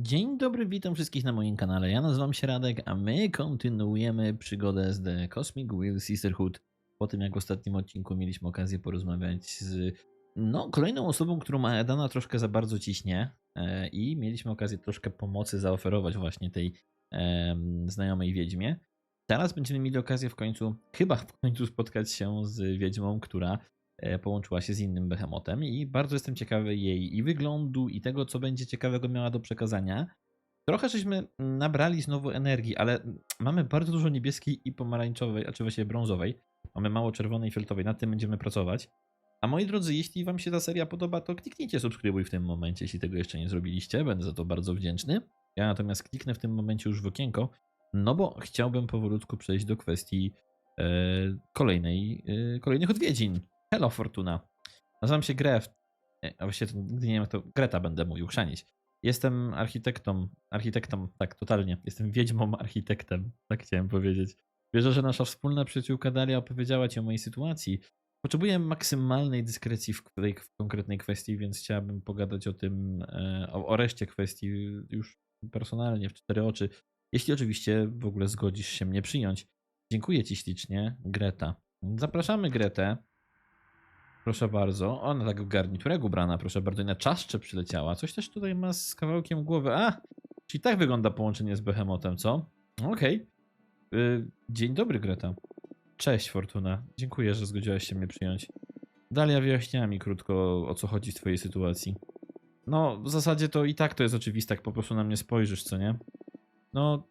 Dzień dobry, witam wszystkich na moim kanale. Ja nazywam się Radek, a my kontynuujemy przygodę z The Cosmic Wheel Sisterhood. Po tym, jak w ostatnim odcinku mieliśmy okazję porozmawiać z no, kolejną osobą, którą Aedana troszkę za bardzo ciśnie e, i mieliśmy okazję troszkę pomocy zaoferować właśnie tej em, znajomej wiedźmie. Teraz będziemy mieli okazję w końcu, chyba w końcu spotkać się z wiedźmą, która e, połączyła się z innym behemotem i bardzo jestem ciekawy jej i wyglądu i tego, co będzie ciekawego miała do przekazania. Trochę żeśmy nabrali znowu energii, ale mamy bardzo dużo niebieskiej i pomarańczowej, a czy właściwie brązowej. Mamy mało czerwonej i fioletowej, nad tym będziemy pracować. A moi drodzy, jeśli wam się ta seria podoba, to kliknijcie subskrybuj w tym momencie, jeśli tego jeszcze nie zrobiliście, będę za to bardzo wdzięczny. Ja natomiast kliknę w tym momencie już w okienko, no bo chciałbym powolutku przejść do kwestii e, kolejnej, e, kolejnych odwiedzin. Hello Fortuna. Nazywam się Gref. A właściwie to nigdy nie wiem to. Greta będę mówił, chrzanić. Jestem architektą. Architektą, tak, totalnie. Jestem wiedźmą architektem, tak chciałem powiedzieć. Wierzę, że nasza wspólna przyjaciółka Dalia opowiedziała ci o mojej sytuacji. Potrzebuję maksymalnej dyskrecji w tej w konkretnej kwestii, więc chciałabym pogadać o tym, e, o, o reszcie kwestii już personalnie, w cztery oczy. Jeśli oczywiście w ogóle zgodzisz się mnie przyjąć. Dziękuję ci ślicznie, Greta. Zapraszamy Gretę. Proszę bardzo. Ona tak w garniturek ubrana, proszę bardzo, i na czaszcze przyleciała. Coś też tutaj ma z kawałkiem głowy. A, czyli tak wygląda połączenie z Behemotem, co? Okej. Y, Dzień dobry, Greta. Cześć, Fortuna. Dziękuję, że zgodziłaś się mnie przyjąć. Dalia wyjaśniała mi krótko, o co chodzi w twojej sytuacji. No, w zasadzie to i tak to jest oczywiste, jak po prostu na mnie spojrzysz, co nie? No,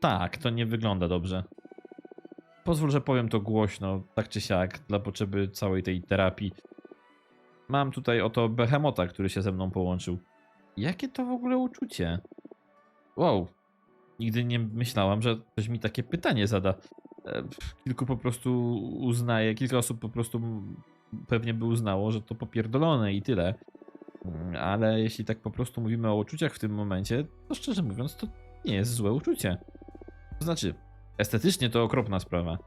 tak, to nie wygląda dobrze. Pozwól, że powiem to głośno, tak czy siak, dla potrzeby całej tej terapii. Mam tutaj oto behemota, który się ze mną połączył. Jakie to w ogóle uczucie? Wow, nigdy nie myślałam, że ktoś mi takie pytanie zada. E, Kilku po prostu uznaje, kilka osób po prostu pewnie by uznało, że to popierdolone i tyle. Mm, Ale jeśli tak po prostu mówimy o uczuciach w tym momencie, to szczerze mówiąc, to nie jest złe uczucie. To znaczy, estetycznie to okropna sprawa,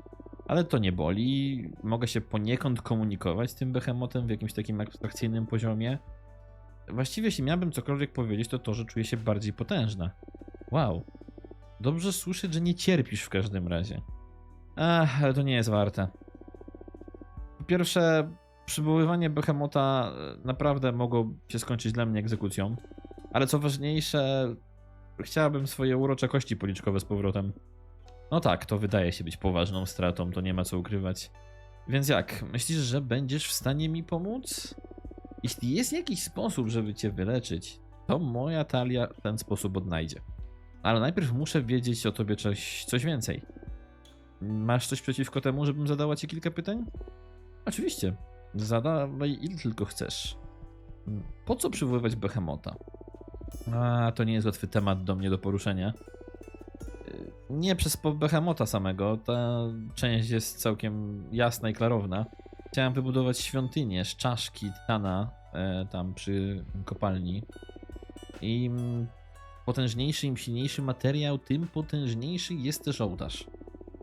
ale to nie boli. Mogę się poniekąd komunikować z tym behemotem w jakimś takim abstrakcyjnym poziomie. Właściwie, jeśli miałbym cokolwiek powiedzieć, to to, że czuję się bardziej potężna. Wow. Dobrze słyszeć, że nie cierpisz w każdym razie. Ach, ale to nie jest warte. Po pierwsze, przywoływanie behemota e, naprawdę mogło się skończyć dla mnie egzekucją. Ale co ważniejsze, chciałabym swoje urocze kości policzkowe z powrotem. No tak, to wydaje się być poważną stratą, to nie ma co ukrywać. Więc jak, myślisz, że będziesz w stanie mi pomóc? Jeśli jest jakiś sposób, żeby cię wyleczyć, to moja talia ten sposób odnajdzie. Ale najpierw muszę wiedzieć o tobie coś, coś więcej. Masz coś przeciwko temu, żebym zadała ci kilka pytań? Oczywiście. Zadawaj ile tylko chcesz. Po co przywoływać behemota? A, to nie jest łatwy temat do mnie do poruszenia. Nie przez behemota samego, ta część jest całkiem jasna i klarowna. Chciałem wybudować świątynię z czaszki Titana e, tam przy kopalni. I potężniejszy, im silniejszy materiał, tym potężniejszy jest też ołtarz.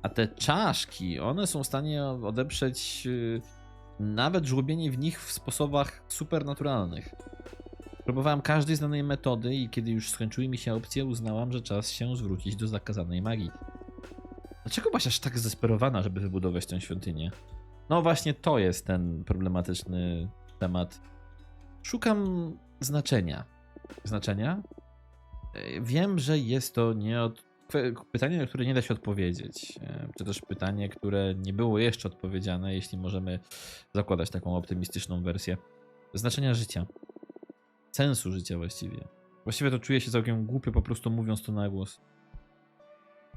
A te czaszki, one są w stanie odeprzeć y, nawet żłobienie w nich w sposobach supernaturalnych. Próbowałem każdej znanej metody i kiedy już skończyły mi się opcje, uznałam, że czas się zwrócić do zakazanej magii. Dlaczego byłaś aż tak zdesperowana, żeby wybudować tę świątynię? No właśnie to jest ten problematyczny temat. Szukam znaczenia. Znaczenia? E, Wiem, że jest to nie od... pytanie, na które nie da się odpowiedzieć. E, Czy też pytanie, które nie było jeszcze odpowiedziane, jeśli możemy zakładać taką optymistyczną wersję. Znaczenia życia. Sensu życia właściwie. Właściwie to czuję się całkiem głupio po prostu mówiąc to na głos.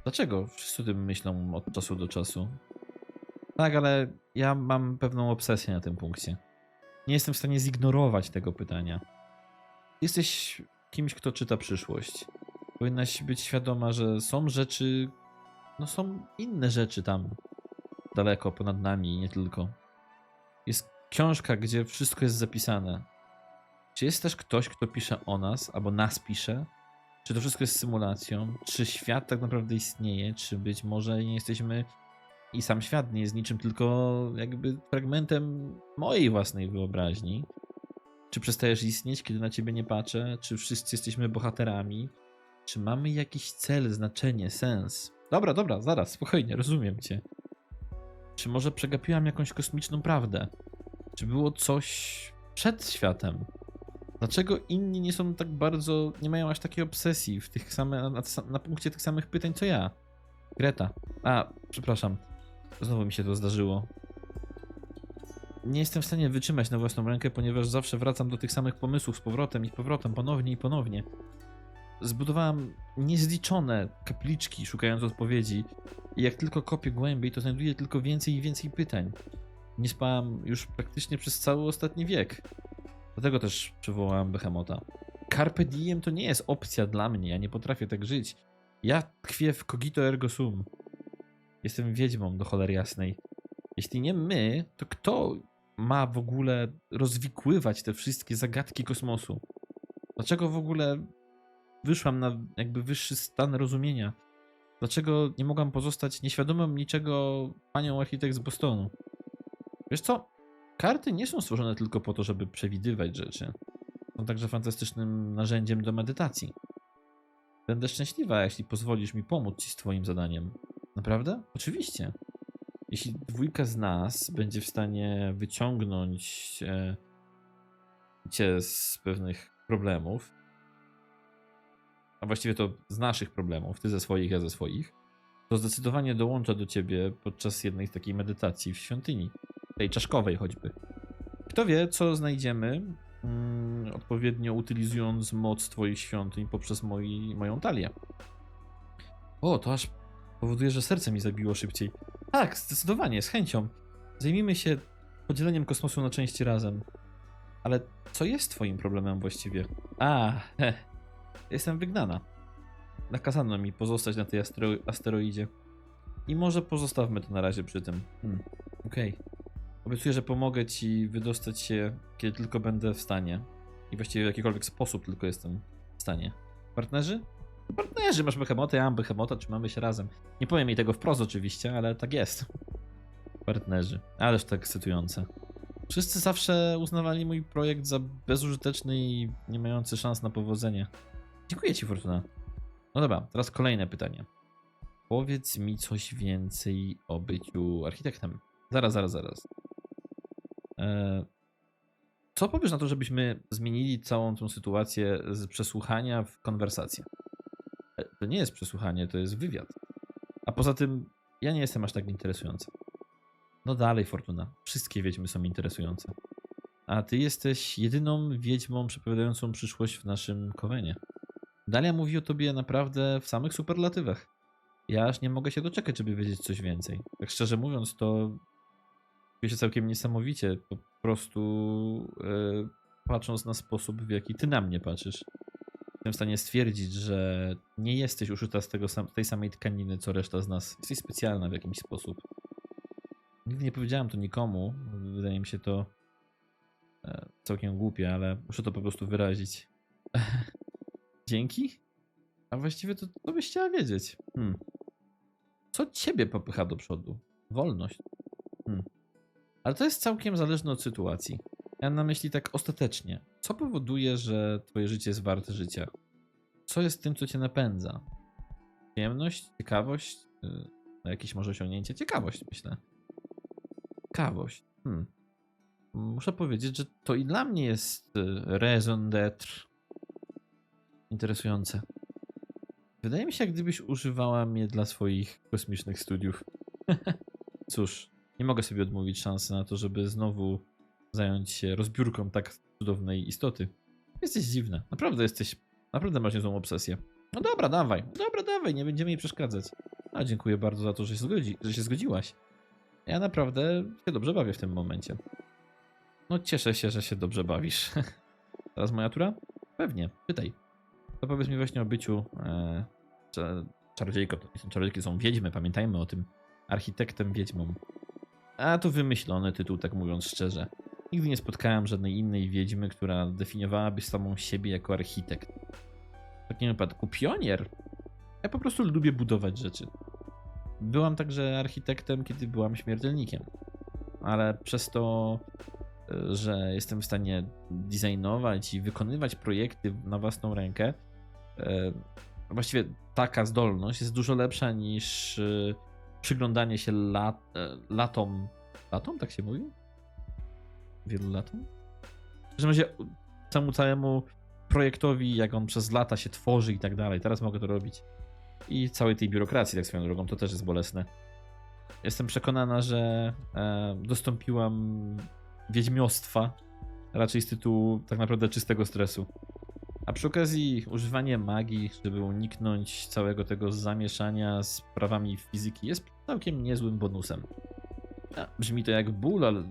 Dlaczego? Wszyscy o tym myślą od czasu do czasu. Tak, ale ja mam pewną obsesję na tym punkcie. Nie jestem w stanie zignorować tego pytania. Jesteś kimś, kto czyta przyszłość. Powinnaś być świadoma, że są rzeczy. No, są inne rzeczy tam. Daleko ponad nami i nie tylko. Jest książka, gdzie wszystko jest zapisane. Czy jest też ktoś, kto pisze o nas, albo nas pisze? Czy to wszystko jest symulacją? Czy świat tak naprawdę istnieje? Czy być może nie jesteśmy i sam świat nie jest niczym tylko jakby fragmentem mojej własnej wyobraźni? Czy przestajesz istnieć, kiedy na ciebie nie patrzę? Czy wszyscy jesteśmy bohaterami? Czy mamy jakiś cel, znaczenie, sens? Dobra, dobra, zaraz, spokojnie, rozumiem cię. Czy może przegapiłam jakąś kosmiczną prawdę? Czy było coś przed światem? Dlaczego inni nie są tak bardzo, nie mają aż takiej obsesji w tych same, na, na punkcie tych samych pytań co ja? Greta. A, przepraszam. Znowu mi się to zdarzyło. Nie jestem w stanie wytrzymać na własną rękę, ponieważ zawsze wracam do tych samych pomysłów z powrotem i powrotem, ponownie i ponownie. Zbudowałam niezliczone kapliczki szukając odpowiedzi i jak tylko kopię głębiej, to znajduję tylko więcej i więcej pytań. Nie spałam już praktycznie przez cały ostatni wiek. Dlatego też przywołałem Behemota. Carpe diem to nie jest opcja dla mnie, ja nie potrafię tak żyć. Ja tkwię w cogito ergo sum. Jestem wiedźmą do cholery jasnej. Jeśli nie my, to kto ma w ogóle rozwikływać te wszystkie zagadki kosmosu? Dlaczego w ogóle wyszłam na jakby wyższy stan rozumienia? Dlaczego nie mogłam pozostać nieświadomą niczego panią architekt z Bostonu? Wiesz co? Karty nie są stworzone tylko po to, żeby przewidywać rzeczy. Są także fantastycznym narzędziem do medytacji. Będę szczęśliwa, jeśli pozwolisz mi pomóc ci z twoim zadaniem. Naprawdę? Oczywiście. Jeśli dwójka z nas będzie w stanie wyciągnąć e, cię z pewnych problemów, a właściwie to z naszych problemów, ty ze swoich, ja ze swoich, to zdecydowanie dołączę do ciebie podczas jednej z takiej medytacji w świątyni, tej czaszkowej choćby. Kto wie, co znajdziemy, mm, odpowiednio utylizując moc twoich świątyń poprzez moi, moją talię. O, to aż powoduje, że serce mi zabiło szybciej. Tak, zdecydowanie, z chęcią. Zajmijmy się podzieleniem kosmosu na części razem. Ale co jest twoim problemem właściwie? A, he, jestem wygnana. Nakazano mi pozostać na tej astero asteroidzie. I może pozostawmy to na razie przy tym. Hmm, okej. Obiecuję, że pomogę ci wydostać się, kiedy tylko będę w stanie. I właściwie w jakikolwiek sposób tylko jestem w stanie. Partnerzy? Partnerzy, masz Behemota, ja mam Behemota, trzymamy się razem. Nie powiem jej tego wprost oczywiście, ale tak jest. Partnerzy. Ależ to ekscytujące. Wszyscy zawsze uznawali mój projekt za bezużyteczny i nie mający szans na powodzenie. Dziękuję ci, Fortuna. No dobra, teraz kolejne pytanie. Powiedz mi coś więcej o byciu architektem. Zaraz, zaraz, zaraz. Eee, co powiesz na to, żebyśmy zmienili całą tą sytuację z przesłuchania w konwersację? E, To nie jest przesłuchanie, to jest wywiad. A poza tym, ja nie jestem aż tak interesujący. No dalej, Fortuna. Wszystkie wiedźmy są interesujące. A ty jesteś jedyną wiedźmą przepowiadającą przyszłość w naszym Kowenie. Dalia mówi o tobie naprawdę w samych superlatywach. Ja aż nie mogę się doczekać, żeby wiedzieć coś więcej. Tak szczerze mówiąc, to czuję się całkiem niesamowicie, po prostu e, patrząc na sposób, w jaki ty na mnie patrzysz. Jestem w stanie stwierdzić, że nie jesteś uszyta z tego sam, tej samej tkaniny, co reszta z nas. Jesteś specjalna w jakiś sposób. Nigdy nie powiedziałem to nikomu. Wydaje mi się to e, całkiem głupie, ale muszę to po prostu wyrazić. Dzięki? A właściwie to co byś chciała wiedzieć? Hmm. Co ciebie popycha do przodu? Wolność. Ale to jest całkiem zależne od sytuacji. Ja na myśli tak ostatecznie. Co powoduje, że twoje życie jest warte życia? Co jest tym, co cię napędza? Przyjemność? Ciekawość? Yy, no jakieś może osiągnięcie? Ciekawość, myślę. Ciekawość. Hmm. Muszę powiedzieć, że to i dla mnie jest y, raison d'être interesujące. Wydaje mi się, jak gdybyś używała mnie dla swoich kosmicznych studiów. Cóż, nie mogę sobie odmówić szansy na to, żeby znowu zająć się rozbiórką tak cudownej istoty. Jesteś dziwna. Naprawdę jesteś. Naprawdę masz niezłą obsesję. No dobra, dawaj. Dobra, dawaj, nie będziemy jej przeszkadzać. A dziękuję bardzo za to, że się, zgodzi, że się zgodziłaś. Ja naprawdę się dobrze bawię w tym momencie. No cieszę się, że się dobrze bawisz. Teraz moja tura? Pewnie, pytaj. To powiedz mi właśnie o byciu e, cza- czarodziejką. Są czarodziejki, są wiedźmy, pamiętajmy o tym. Architektem wiedźmą. A to wymyślony tytuł, tak mówiąc szczerze. Nigdy nie spotkałem żadnej innej wiedźmy, która definiowałaby samą siebie jako architekt. W takim wypadku pionier. Ja po prostu lubię budować rzeczy. Byłam także architektem, kiedy byłam śmiertelnikiem. Ale przez to e, że jestem w stanie designować i wykonywać projekty na własną rękę. E, Właściwie taka zdolność jest dużo lepsza niż e, przyglądanie się lat, e, latom. Latom, tak się mówi? Wielu latom? W każdym razie temu całemu projektowi, jak on przez lata się tworzy i tak dalej. Teraz mogę to robić. I całej tej biurokracji, tak swoją drogą, to też jest bolesne. Jestem przekonana, że e, dostąpiłam wiedźmiostwa raczej z tytułu tak naprawdę czystego stresu. A przy okazji używanie magii, żeby uniknąć całego tego zamieszania z prawami fizyki jest całkiem niezłym bonusem. A, brzmi to jak ból, ale e,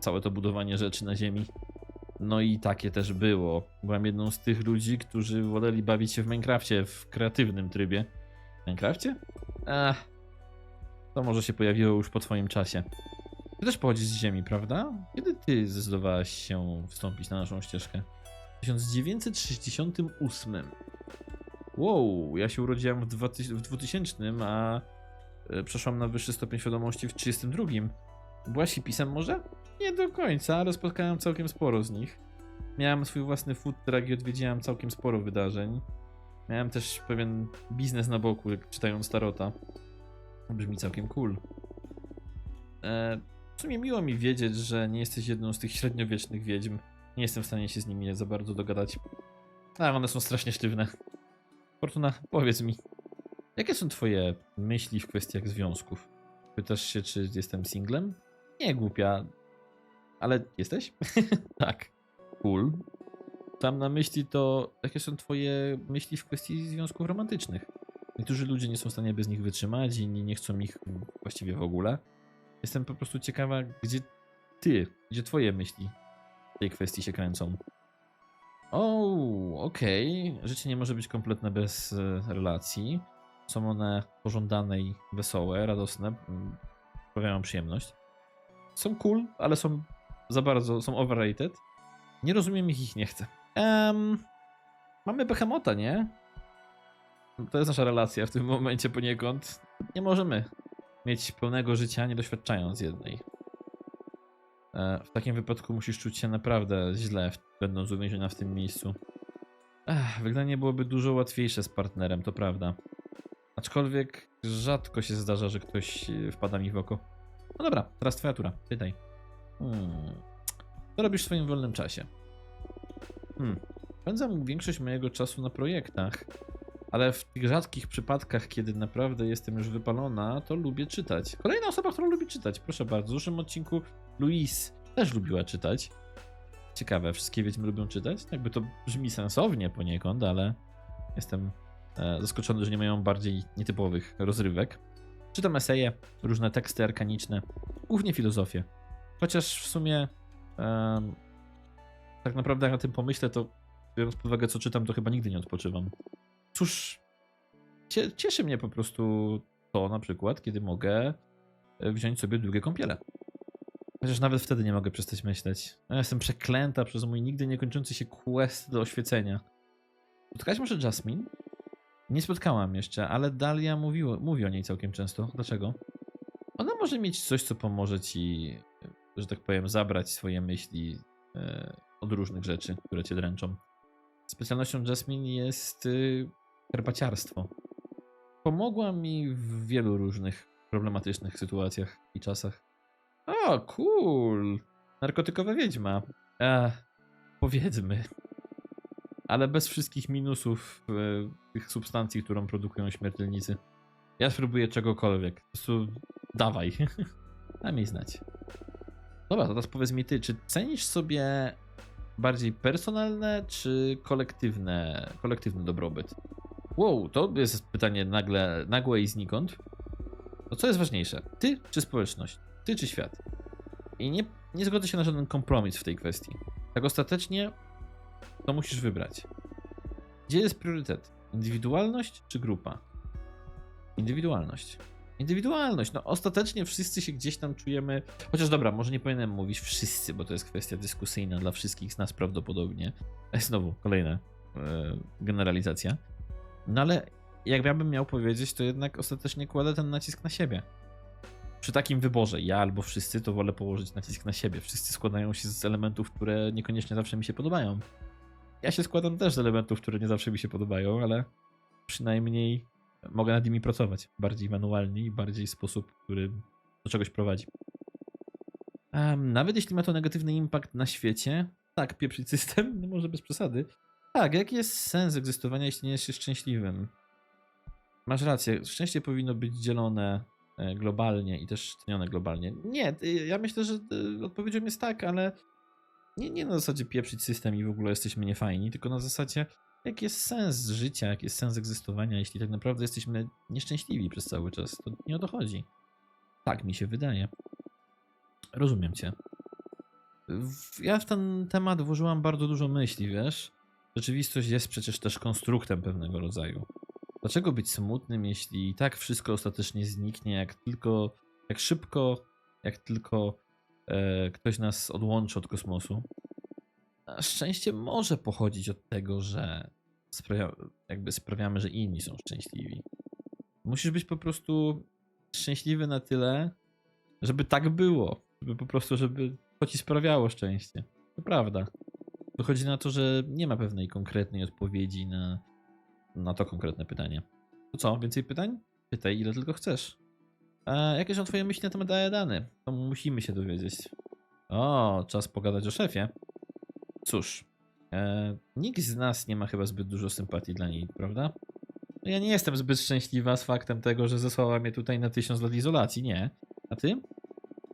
całe to budowanie rzeczy na ziemi. No i takie też było. Byłem jedną z tych ludzi, którzy woleli bawić się w Minecrafcie w kreatywnym trybie. W Minecrafcie? Ach, to może się pojawiło już po twoim czasie. Ty też pochodzisz z ziemi, prawda? Kiedy ty zdecydowałaś się wstąpić na naszą ścieżkę? W 1968. Wow, ja się urodziłem w 2000, w 2000 a e, przeszłam na wyższy stopień świadomości w 32. Byłaś hipisem może? Nie do końca, ale spotkałem całkiem sporo z nich. Miałem swój własny food truck i odwiedziłem całkiem sporo wydarzeń. Miałem też pewien biznes na boku, czytając Tarota. Brzmi całkiem cool. E, w sumie miło mi wiedzieć, że nie jesteś jedną z tych średniowiecznych wiedźm. Nie jestem w stanie się z nimi za bardzo dogadać. A, one są strasznie sztywne. Fortuna, powiedz mi, jakie są twoje myśli w kwestiach związków? Pytasz się, czy jestem singlem? Nie, głupia. Ale jesteś? tak. Cool. Tam na myśli to, jakie są twoje myśli w kwestii związków romantycznych? Niektórzy ludzie nie są w stanie bez nich wytrzymać, inni nie chcą ich właściwie w ogóle. Jestem po prostu ciekawa, gdzie ty, gdzie twoje myśli tej kwestii się kręcą. O, okej. Życie nie może być kompletne bez e, relacji. Są one pożądane i wesołe, radosne, mm, sprawiają przyjemność. Są cool, ale są za bardzo, są overrated. Nie rozumiem ich, ich nie chcę. Em, mamy Behemota, nie? To jest nasza relacja w tym momencie poniekąd. Nie możemy mieć pełnego życia, nie doświadczając jednej. E, W takim wypadku musisz czuć się naprawdę źle, będąc uwięziona w tym miejscu. Ech, wygnanie byłoby dużo łatwiejsze z partnerem, to prawda. Aczkolwiek rzadko się zdarza, że ktoś e, wpada mi w oko. No dobra, teraz twoja tura. Pytaj. Hmm. Co robisz w swoim wolnym czasie? Hmm. Spędzam większość mojego czasu na projektach, ale w tych rzadkich przypadkach, kiedy naprawdę jestem już wypalona, to lubię czytać. Kolejna osoba, która lubi czytać. Proszę bardzo, w zeszłym odcinku Louise też lubiła czytać. Ciekawe, wszystkie wiedźmy lubią czytać? Jakby to brzmi sensownie poniekąd, ale jestem e, zaskoczony, że nie mają bardziej nietypowych rozrywek. Czytam eseje, różne teksty arkaniczne, głównie filozofię. Chociaż w sumie em, tak naprawdę jak na tym pomyślę, to biorąc pod uwagę co czytam, to chyba nigdy nie odpoczywam. Cóż, cie, cieszy mnie po prostu to na przykład, kiedy mogę e, wziąć sobie długie kąpiele. Chociaż nawet wtedy nie mogę przestać myśleć. Ja jestem przeklęta przez mój nigdy niekończący się quest do oświecenia. Spotkałaś może Jasmine? Nie spotkałam jeszcze, ale Dalia mówiło, mówi o niej całkiem często. Dlaczego? Ona może mieć coś, co pomoże ci, że tak powiem, zabrać swoje myśli e, od różnych rzeczy, które cię dręczą. Specjalnością Jasmine jest y, herbaciarstwo. Pomogła mi w wielu różnych problematycznych sytuacjach i czasach. O, cool! Narkotykowa wiedźma. E, powiedzmy. Ale bez wszystkich minusów e, tych substancji, którą produkują śmiertelnicy. Ja spróbuję czegokolwiek. Po prostu dawaj. Daj mi znać. Dobra, teraz powiedz mi ty, czy cenisz sobie bardziej personalne czy kolektywne, kolektywny dobrobyt? Wow, to jest pytanie nagle, nagłe i znikąd. To co jest ważniejsze? Ty czy społeczność? Ty czy świat? I nie, nie zgodzę się na żaden kompromis w tej kwestii. Tak ostatecznie to musisz wybrać. Gdzie jest priorytet? Indywidualność czy grupa? Indywidualność. Indywidualność. No ostatecznie wszyscy się gdzieś tam czujemy. Chociaż dobra, może nie powinienem mówić wszyscy, bo to jest kwestia dyskusyjna dla wszystkich z nas prawdopodobnie. Znowu, kolejna e, generalizacja. No ale jak ja miał powiedzieć, to jednak ostatecznie kładę ten nacisk na siebie. Przy takim wyborze, ja albo wszyscy, to wolę położyć nacisk na siebie. Wszyscy składają się z elementów, które niekoniecznie zawsze mi się podobają. Ja się składam też z elementów, które nie zawsze mi się podobają, ale przynajmniej mogę nad nimi pracować bardziej manualnie i bardziej sposób, który do czegoś prowadzi. Em, nawet jeśli ma to negatywny impact na świecie, tak, pieprzyć system, no może bez przesady. Tak, jaki jest sens egzystowania, jeśli nie jest się szczęśliwym? Masz rację, szczęście powinno być dzielone globalnie i też cenione globalnie. Nie, y, ja myślę, że y, odpowiedzią jest tak, ale nie, nie na zasadzie pieprzyć system i w ogóle jesteśmy niefajni, tylko na zasadzie jaki jest sens życia, jaki jest sens egzystowania, jeśli tak naprawdę jesteśmy nieszczęśliwi przez cały czas. To nie o to chodzi. Tak mi się wydaje. Rozumiem cię. Ja w ten temat włożyłam bardzo dużo myśli, wiesz? Rzeczywistość jest przecież też konstruktem pewnego rodzaju. Dlaczego być smutnym, jeśli i tak wszystko ostatecznie zniknie, jak tylko, jak szybko, jak tylko e, ktoś nas odłączy od kosmosu? A szczęście może pochodzić od tego, że sprawia, jakby sprawiamy, że inni są szczęśliwi. Musisz być po prostu szczęśliwy na tyle, żeby tak było. Żeby po prostu, żeby to ci sprawiało szczęście. To prawda. Wychodzi na to, że nie ma pewnej konkretnej odpowiedzi na, na to konkretne pytanie. To co, więcej pytań? Pytaj ile tylko chcesz. A jakie są twoje myśli na temat Aedany? To musimy się dowiedzieć. O, czas pogadać o szefie. Cóż, e, nikt z nas nie ma chyba zbyt dużo sympatii dla niej, prawda? Ja nie jestem zbyt szczęśliwa z faktem tego, że zesłała mnie tutaj na tysiąc lat izolacji, nie. A ty?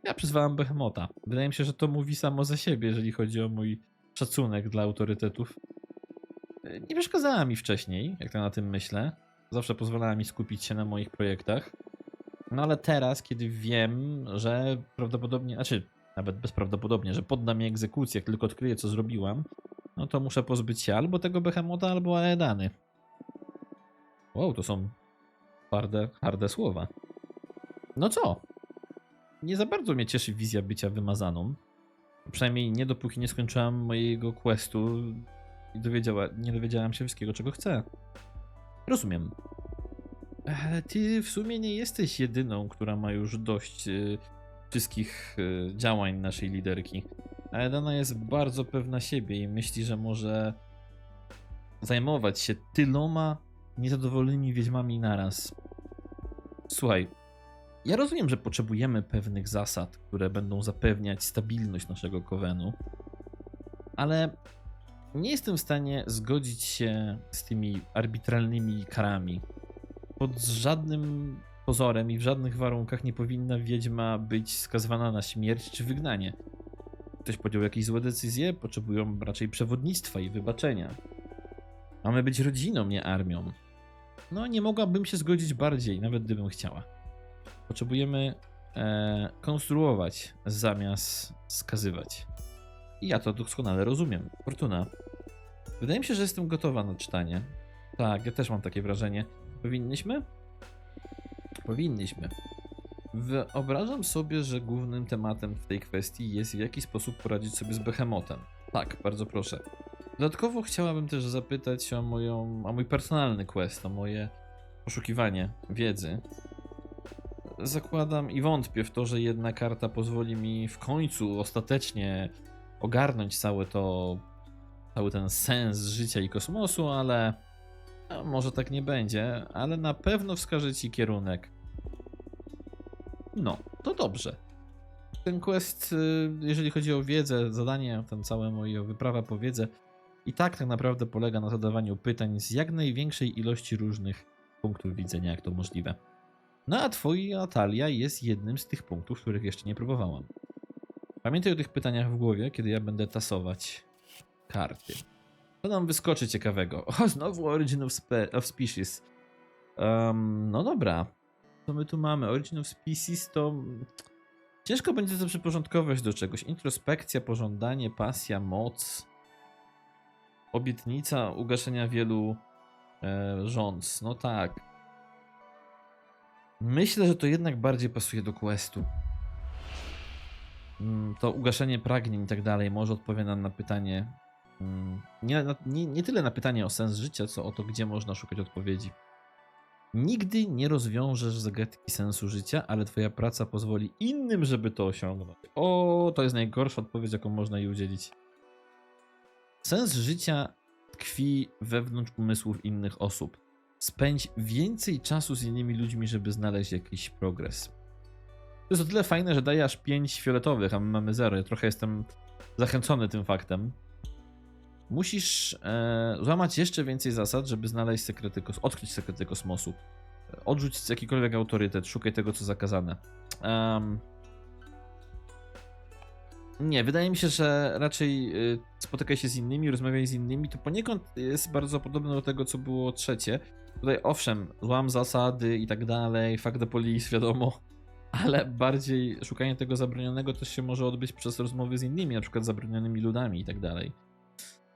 Ja przyzwałam Behemota. Wydaje mi się, że to mówi samo za siebie, jeżeli chodzi o mój szacunek dla autorytetów. Nie przeszkadzała mi wcześniej, jak tak na tym myślę. Zawsze pozwalała mi skupić się na moich projektach. No ale teraz, kiedy wiem, że prawdopodobnie, znaczy nawet bezprawdopodobnie, że podda mi egzekucję, jak tylko odkryję, co zrobiłam, no to muszę pozbyć się albo tego Behemota, albo Aedany. Wow, to są twarde, harde słowa. No co? Nie za bardzo mnie cieszy wizja bycia wymazaną. Przynajmniej nie dopóki nie skończyłam mojego questu dowiedziała, nie dowiedziałam się wszystkiego, czego chcę. Rozumiem. Ale ty w sumie nie jesteś jedyną, która ma już dość y, wszystkich y, działań naszej liderki. Aedana jest bardzo pewna siebie i myśli, że może zajmować się tyloma niezadowolonymi wiedźmami naraz. Słuchaj, ja rozumiem, że potrzebujemy pewnych zasad, które będą zapewniać stabilność naszego kowenu, ale nie jestem w stanie zgodzić się z tymi arbitralnymi karami. Pod żadnym pozorem i w żadnych warunkach nie powinna wiedźma być skazywana na śmierć czy wygnanie. Ktoś podjął jakieś złe decyzje, potrzebują raczej przewodnictwa i wybaczenia. Mamy być rodziną, nie armią. No, nie mogłabym się zgodzić bardziej, nawet gdybym chciała. Potrzebujemy e, konstruować zamiast skazywać. I ja to doskonale rozumiem. Fortuna. Wydaje mi się, że jestem gotowa na czytanie. Tak, ja też mam takie wrażenie. Powinniśmy? Powinniśmy. Wyobrażam sobie, że głównym tematem w tej kwestii jest w jaki sposób poradzić sobie z behemotem. Tak, bardzo proszę. Dodatkowo chciałabym też zapytać o, moją, o mój personalny quest, o moje poszukiwanie wiedzy. Zakładam i wątpię w to, że jedna karta pozwoli mi w końcu ostatecznie ogarnąć całe to, cały ten sens życia i kosmosu, ale no, może tak nie będzie, ale na pewno wskaże ci kierunek. No, to dobrze. Ten quest, y, jeżeli chodzi o wiedzę, zadanie, ten całe moje wyprawa po wiedzę, i tak tak naprawdę polega na zadawaniu pytań z jak największej ilości różnych punktów widzenia, jak to możliwe. No a twoja talia jest jednym z tych punktów, których jeszcze nie próbowałam. Pamiętaj o tych pytaniach w głowie, kiedy ja będę tasować karty. Co nam wyskoczy ciekawego? O, znowu Origin of, spe of Species. Um, no dobra. Co my tu mamy? Origin of Species to... Ciężko będzie to przyporządkować do czegoś. Introspekcja, pożądanie, pasja, moc. Obietnica ugaszenia wielu e, rządz. No tak. Myślę, że to jednak bardziej pasuje do questu. Mm, To ugaszenie pragnień i tak dalej może odpowie nam na pytanie. mm, Nie, nie, nie tyle na pytanie o sens życia, co o to, gdzie można szukać odpowiedzi. Nigdy nie rozwiążesz zagadki sensu życia, ale twoja praca pozwoli innym, żeby to osiągnąć. O, to jest najgorsza odpowiedź, jaką można jej udzielić. Sens życia tkwi wewnątrz umysłów innych osób. Spędź więcej czasu z innymi ludźmi, żeby znaleźć jakiś progres. To jest o tyle fajne, że daje aż 5 fioletowych, a my mamy 0. Ja trochę jestem zachęcony tym faktem. Musisz e, złamać jeszcze więcej zasad, żeby znaleźć sekrety odkryć sekrety kosmosu. Odrzuć jakikolwiek autorytet, szukaj tego, co zakazane. Em, nie, wydaje mi się, że raczej y, spotykaj się z innymi, rozmawiaj z innymi. To poniekąd jest bardzo podobne do tego, co było trzecie. Tutaj owszem, złam zasady i tak dalej, fuck the wiadomo, ale bardziej szukanie tego zabronionego też się może odbyć przez rozmowy z innymi, na przykład zabronionymi ludami i tak dalej.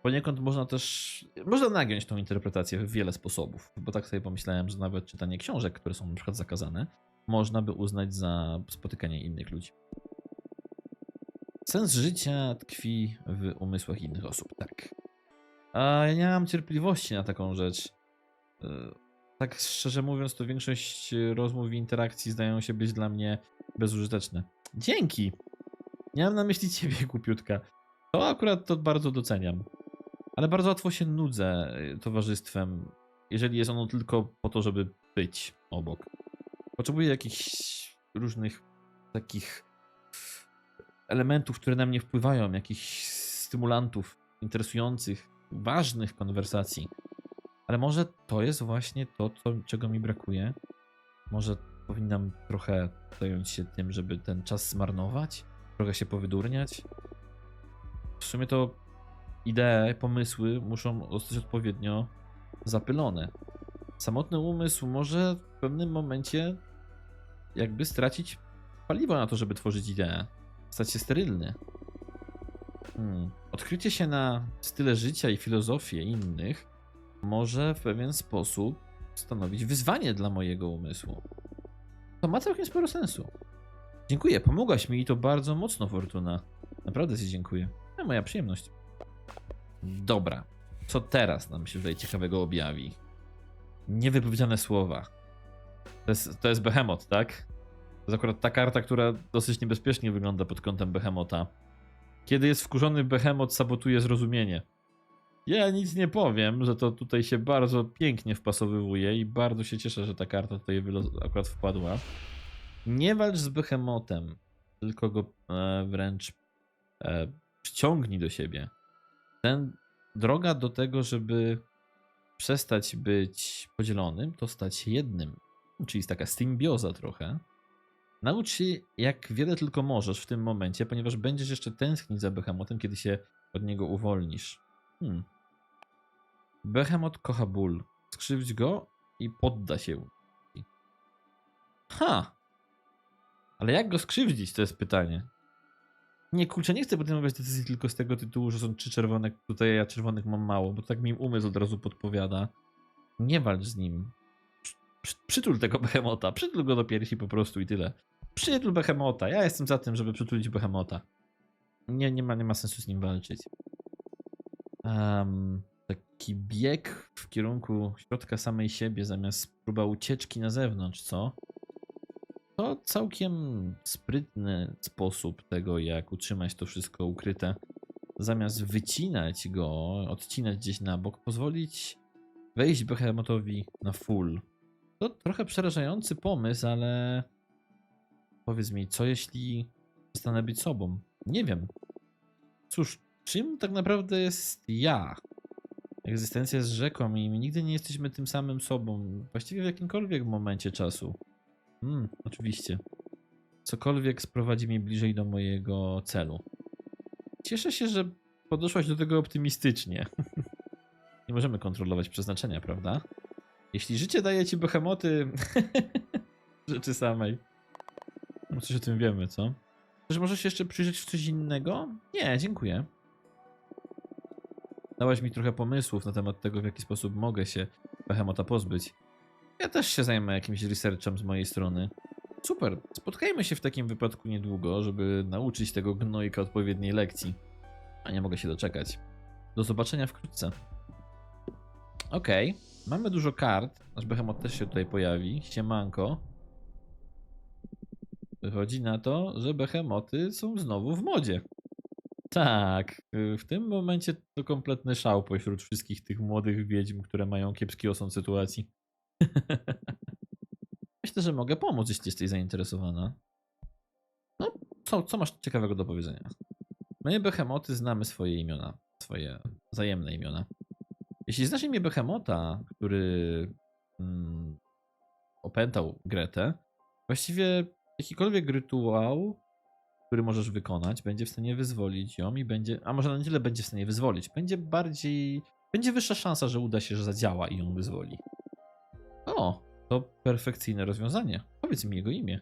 Poniekąd można też, można nagiąć tą interpretację w wiele sposobów, bo tak sobie pomyślałem, że nawet czytanie książek, które są na przykład zakazane, można by uznać za spotykanie innych ludzi. Sens życia tkwi w umysłach innych osób, tak. A ja nie mam cierpliwości na taką rzecz. Tak szczerze mówiąc, to większość rozmów i interakcji zdają się być dla mnie bezużyteczne. Dzięki! Mam na myśli ciebie, głupiutka. To akurat to bardzo doceniam. Ale bardzo łatwo się nudzę y, towarzystwem, jeżeli jest ono tylko po to, żeby być obok. Potrzebuję jakichś różnych takich elementów, które na mnie wpływają, jakichś stymulantów interesujących, ważnych konwersacji. Ale może to jest właśnie to, co, czego mi brakuje? Może powinnam trochę zająć się tym, żeby ten czas zmarnować? Trochę się powydurniać? W sumie to idee, pomysły muszą zostać odpowiednio zapylone. Samotny umysł może w pewnym momencie jakby stracić paliwo na to, żeby tworzyć ideę. Stać się sterylny. Hmm. Odkrycie się na style życia i filozofię innych może w pewien sposób stanowić wyzwanie dla mojego umysłu. To ma całkiem sporo sensu. Dziękuję, pomogłaś mi i to bardzo mocno, Fortuna. Naprawdę Ci dziękuję. To moja przyjemność. Dobra. Co teraz nam się tutaj ciekawego objawi? Niewypowiedziane słowa. To jest, to jest Behemoth, tak? To jest akurat ta karta, która dosyć niebezpiecznie wygląda pod kątem Behemota. Kiedy jest wkurzony Behemoth, sabotuje zrozumienie. Ja nic nie powiem, że to tutaj się bardzo pięknie wpasowywuje i bardzo się cieszę, że ta karta tutaj akurat wpadła. Nie walcz z Behemotem, tylko go e, wręcz e, przyciągnij do siebie. Ten droga do tego, żeby przestać być podzielonym, to stać się jednym. Czyli jest taka symbioza trochę. Naucz się jak wiele tylko możesz w tym momencie, ponieważ będziesz jeszcze tęsknić za Behemotem, kiedy się od niego uwolnisz. Hmm. Behemoth kocha ból. Skrzywdź go i podda się. Ha! Ale jak go skrzywdzić, to jest pytanie. Nie, kurczę, nie chcę podejmować decyzji tylko z tego tytułu, że są trzy czerwone tutaj, a ja czerwonych mam mało, bo tak mi umysł od razu podpowiada. Nie walcz z nim. Przy, przy, przytul tego behemota, przytul go do piersi po prostu i tyle. Przytul behemota, ja jestem za tym, żeby przytulić behemota. Nie, nie ma, nie ma sensu z nim walczyć. Um, taki bieg w kierunku środka samej siebie zamiast próba ucieczki na zewnątrz, co? To całkiem sprytny sposób tego, jak utrzymać to wszystko ukryte. Zamiast wycinać go, odcinać gdzieś na bok, pozwolić wejść Behemotowi na full. To trochę przerażający pomysł, ale powiedz mi, co jeśli przestanę być sobą? Nie wiem. Cóż, czym tak naprawdę jest ja? Egzystencja jest rzeką i my nigdy nie jesteśmy tym samym sobą, właściwie w jakimkolwiek momencie czasu. Hmm, oczywiście. Cokolwiek sprowadzi mnie bliżej do mojego celu. Cieszę się, że podeszłaś do tego optymistycznie. nie możemy kontrolować przeznaczenia, prawda? Jeśli życie daje ci behemoty rzeczy samej. No coś o tym wiemy, co? Że możesz jeszcze przyjrzeć w coś innego? Nie, dziękuję. Dałaś mi trochę pomysłów na temat tego, w jaki sposób mogę się behemota pozbyć. Ja też się zajmę jakimś researchem z mojej strony. Super, spotkajmy się w takim wypadku niedługo, żeby nauczyć tego gnojka odpowiedniej lekcji. A nie mogę się doczekać. Do zobaczenia wkrótce. Okej, mamy dużo kart. Nasz Behemoth też się tutaj pojawi. Siemanko. Wychodzi na to, że Behemoty są znowu w modzie. Tak, y, w tym momencie to kompletny szał pośród wszystkich tych młodych wiedźm, które mają kiepski osąd sytuacji. Myślę, że mogę pomóc, jeśli jesteś zainteresowana. No, co, co masz ciekawego do powiedzenia? My, Behemoty, znamy swoje imiona, swoje wzajemne imiona. Jeśli znasz imię Behemota, który mm, opętał Gretę, właściwie jakikolwiek rytuał, który możesz wykonać, będzie w stanie wyzwolić ją i będzie, a może na tyle będzie w stanie wyzwolić, będzie bardziej, będzie wyższa szansa, że uda się, że zadziała i ją wyzwoli. O, to perfekcyjne rozwiązanie. Powiedz mi jego imię.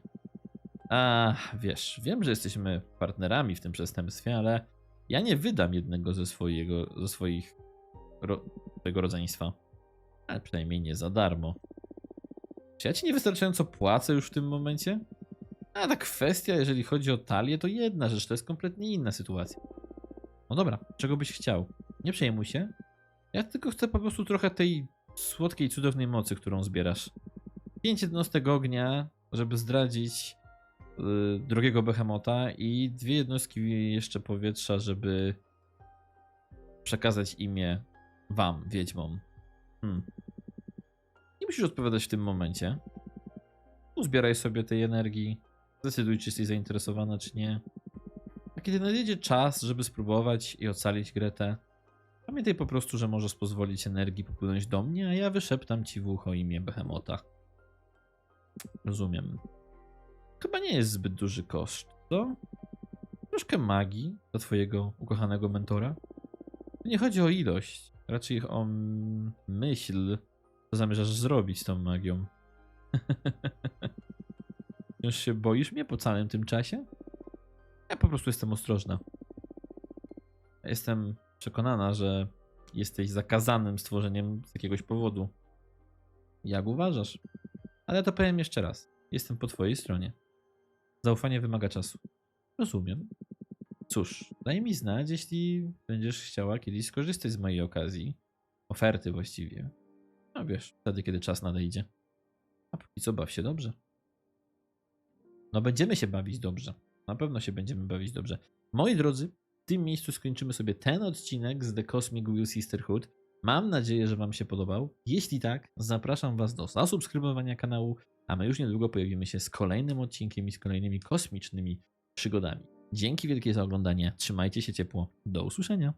A, wiesz, wiem, że jesteśmy partnerami w tym przestępstwie, ale ja nie wydam jednego ze, swojego, ze swoich ro, tego rodzeństwa. Ale przynajmniej nie za darmo. Czy ja ci niewystarczająco płacę już w tym momencie? A ta kwestia, jeżeli chodzi o talię, to jedna rzecz, to jest kompletnie inna sytuacja. No dobra, czego byś chciał? Nie przejmuj się. Ja tylko chcę po prostu trochę tej słodkiej, cudownej mocy, którą zbierasz. Pięć jednostek ognia, żeby zdradzić yy, drogiego behemota i dwie jednostki jeszcze powietrza, żeby przekazać imię wam, wiedźmom. Hmm. Nie musisz odpowiadać w tym momencie. Uzbieraj sobie tej energii. Zdecyduj, czy jesteś zainteresowana, czy nie. A kiedy nadjedzie czas, żeby spróbować i ocalić Gretę, pamiętaj po prostu, że możesz pozwolić energii popłynąć do mnie, a ja wyszeptam ci w ucho imię Behemota. Rozumiem. Chyba nie jest zbyt duży koszt, co? Troszkę magii dla twojego ukochanego mentora. Nie chodzi o ilość, raczej o myśl, co zamierzasz zrobić z tą magią. Już się boisz mnie po całym tym czasie? Ja po prostu jestem ostrożna. Jestem przekonana, że jesteś zakazanym stworzeniem z jakiegoś powodu. Jak uważasz? Ale to powiem jeszcze raz. Jestem po twojej stronie. Zaufanie wymaga czasu. Rozumiem. Cóż, daj mi znać, jeśli będziesz chciała kiedyś skorzystać z mojej okazji. Oferty właściwie. No wiesz, wtedy, kiedy czas nadejdzie. A póki co baw się dobrze. No będziemy się bawić dobrze. Na pewno się będziemy bawić dobrze. Moi drodzy, w tym miejscu skończymy sobie ten odcinek z The Cosmic Will Sisterhood. Mam nadzieję, że Wam się podobał. Jeśli tak, zapraszam Was do zasubskrybowania kanału, a my już niedługo pojawimy się z kolejnym odcinkiem i z kolejnymi kosmicznymi przygodami. Dzięki wielkie za oglądanie. Trzymajcie się ciepło. Do usłyszenia.